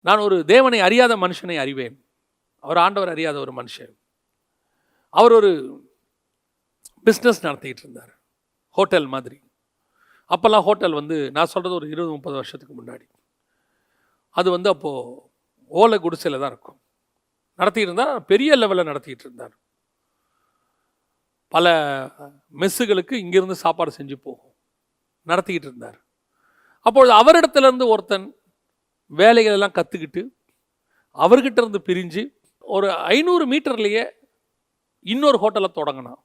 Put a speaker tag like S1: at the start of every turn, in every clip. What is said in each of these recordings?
S1: நான் ஒரு தேவனை அறியாத மனுஷனை அறிவேன். அவர் ஆண்டவர் அறியாத ஒரு மனுஷன். அவர் ஒரு பிஸ்னஸ் நடத்திக்கிட்டு இருந்தார். ஹோட்டல் மாதிரி. அப்போல்லாம் ஹோட்டல் வந்து நான் சொல்கிறது ஒரு இருபது முப்பது வருஷத்துக்கு முன்னாடி. அது வந்து அப்போது ஓலை குடிசையில் தான் இருக்கும். நடத்திக்கிட்டு இருந்தார் பெரிய லெவலில் நடத்திக்கிட்டு இருந்தார். பல மெஸ்ஸுகளுக்கு இங்கேருந்து சாப்பாடு செஞ்சு போகும். நடத்திக்கிட்டு இருந்தார். அப்பொழுது அவரிடத்துலேருந்து ஒருத்தன் வேலைகள் எல்லாம் கற்றுக்கிட்டு அவர்கிட்ட இருந்து பிரிஞ்சு ஒரு ஐநூறு மீட்டர்லேயே இன்னொரு ஹோட்டலை தொடங்கினான்.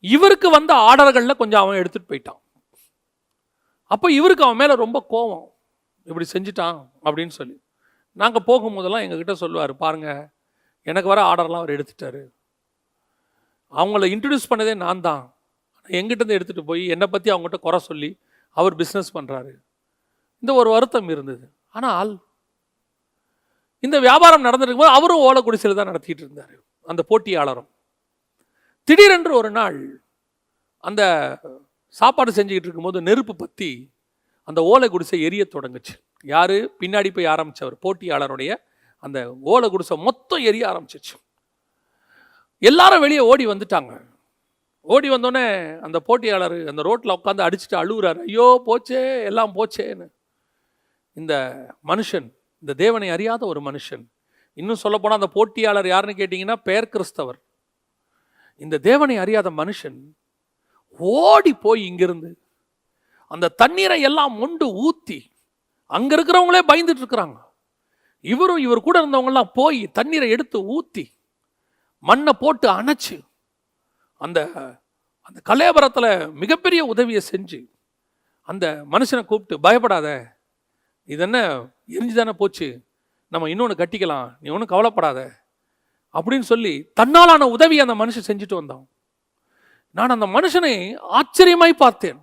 S1: இவருக்கு வந்த ஆர்டர்களில் கொஞ்சம் அவன் எடுத்துகிட்டு போயிட்டான். அப்போ இவருக்கு அவன் மேலே ரொம்ப கோவம். இப்படி செஞ்சிட்டான் அப்படின்னு சொல்லி. நாங்கள் போகும்போதெல்லாம் எங்ககிட்ட சொல்லுவார் பாருங்க எனக்கு வர ஆர்டர்லாம் அவர் எடுத்துட்டாரு. அவங்கள இன்ட்ரடியூஸ் பண்ணதே நான் தான். எங்கிட்டேருந்து எடுத்துகிட்டு போய் என்னை பற்றி அவங்ககிட்ட குறை சொல்லி அவர் பிஸ்னஸ் பண்ணுறாரு இந்த ஒரு வருத்தம் இருந்தது. ஆனால் இந்த வியாபாரம் நடந்துருக்கும் போது அவரும் ஓலை குடிசையில் தான் நடத்திட்டு இருந்தார் அந்த போட்டியாளரும். திடீரென்று ஒரு நாள் அந்த சாப்பாடு செஞ்சுக்கிட்டு இருக்கும்போது நெருப்பு பற்றி அந்த ஓலை குடிசை எரிய தொடங்குச்சு. யார்? பின்னாடி போய் ஆரம்பித்தவர் போட்டியாளருடைய அந்த ஓலை குடிசை மொத்தம் எரிய ஆரம்பிச்சிச்சு. எல்லாரும் வெளியே ஓடி வந்துட்டாங்க. ஓடி வந்தோடனே அந்த போட்டியாளர் அந்த ரோட்டில் உட்காந்து அடிச்சுட்டு அழுகுறாரு. ஐயோ போச்சே எல்லாம் போச்சேன்னு. இந்த மனுஷன் இந்த தேவனை அறியாத ஒரு மனுஷன். இன்னும் சொல்லப்போனால் அந்த போட்டியாளர் யாருன்னு கேட்டிங்கன்னா பெயர் கிறிஸ்தவர். இந்த தேவனை அறியாத மனுஷன் ஓடி போய் இங்கிருந்து அந்த தண்ணீரை எல்லாம் மொண்டு ஊற்றி அங்கே இருக்கிறவங்களே பயந்துட்டு இருக்கிறாங்க. இவரும் இவர் கூட இருந்தவங்கெல்லாம் போய் தண்ணீரை எடுத்து ஊற்றி மண்ணை போட்டு அணைச்சு அந்த அந்த கலேபரத்தில் மிகப்பெரிய உதவியை செஞ்சு அந்த மனுஷனை கூப்பிட்டு பயப்படாத. இது என்ன எரிஞ்சு தானே போச்சு. நம்ம இன்னொன்று கட்டிக்கலாம். நீ ஒன்றும் கவலைப்படாத. அப்படின்னு சொல்லி தன்னாலான உதவி அந்த மனுஷன் செஞ்சுட்டு வந்தான். நான் அந்த மனுஷனை ஆச்சரியமாய் பார்த்தேன்.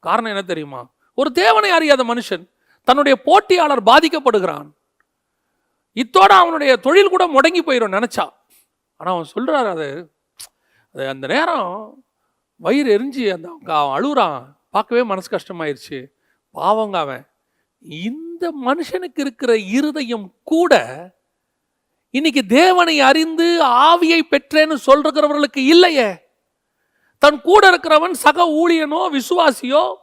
S1: காரணம் என்ன தெரியுமா? ஒரு தேவனை அறியாத மனுஷன் தன்னுடைய போட்டியாளர் பாதிக்கப்படுகிறான். இத்தோட அவனுடைய தொழில் கூட முடங்கி போயிடும் நினச்சா. ஆனால் அவன் சொல்கிறார் அது அது அந்த நேரம் வயிறு எரிஞ்சு அந்த அவன் அழுகுறான். பார்க்கவே மனசு கஷ்டமாயிருச்சு. பாவங்க அவன். இந்த மனுஷனுக்கு இருக்கிற இருதயம் கூட இன்னைக்கு தேவனை அறிந்து ஆவியை பெற்றேன்னு சொல்றவர்களுக்கு இல்லையே. தன் கூட இருக்கிறவன் சக ஊழியனோ விசுவாசியோ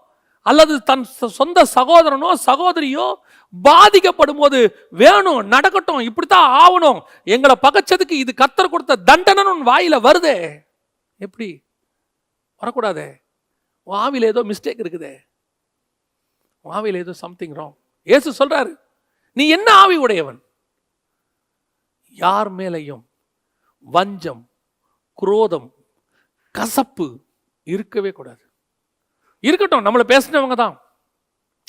S1: அல்லது தன் சொந்த சகோதரனோ சகோதரியோ பாதிக்கப்படும் போது வேணும் நடக்கட்டும் இப்படித்தான் ஆகணும் எங்களை பகைச்சதுக்கு இது கத்தர் கொடுத்த தண்டனைன்னு வாயில வருதே. எப்படி? வரக்கூடாதே. உன் ஆவியில் ஏதோ மிஸ்டேக் இருக்குதே. உன் ஆவியில் ஏதோ சம்திங் ராங் ஏசு சொல்கிறாரு நீ என்ன ஆவி உடையவன்? யார் மேலையும் வஞ்சம் குரோதம் கசப்பு இருக்கவே கூடாது. இருக்கட்டும் நம்மளை பேசினவங்க தான்.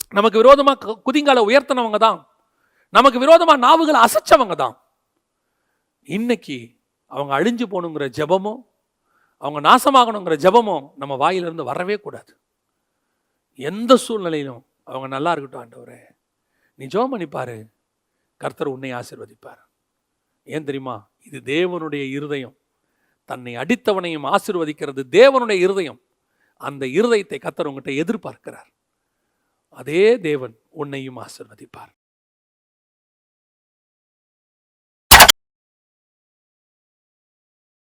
S1: நமக்கு விரோதமாக குதிங்காலை குதிங்கால உயர்த்தினவங்க தான். நமக்கு விரோதமாக நாவுகளை அசைச்சவங்க தான். இன்னைக்கு அவங்க அழிஞ்சு போகணுங்கிற ஜபமோ அவங்க நாசமாகணுங்கிற ஜபமோ நம்ம வாயிலிருந்து வரவே கூடாது. எந்த சூழ்நிலையிலும் அவங்க நல்லா இருக்கட்டும் ஆண்டவரே. நீ ஜோம் பண்ணிப்பார் கர்த்தர் உன்னை ஆசீர்வதிப்பார். ஏன் தெரியுமா? இது தேவனுடைய இருதயம். தன்னை அடித்தவனையும் ஆசிர்வதிக்கிறது தேவனுடைய இருதயம். அந்த இருதயத்தை கத்தர் உங்கள்கிட்ட எதிர்பார்க்கிறார். அதே தேவன் உன்னையும் ஆசிர்வதிப்பார்.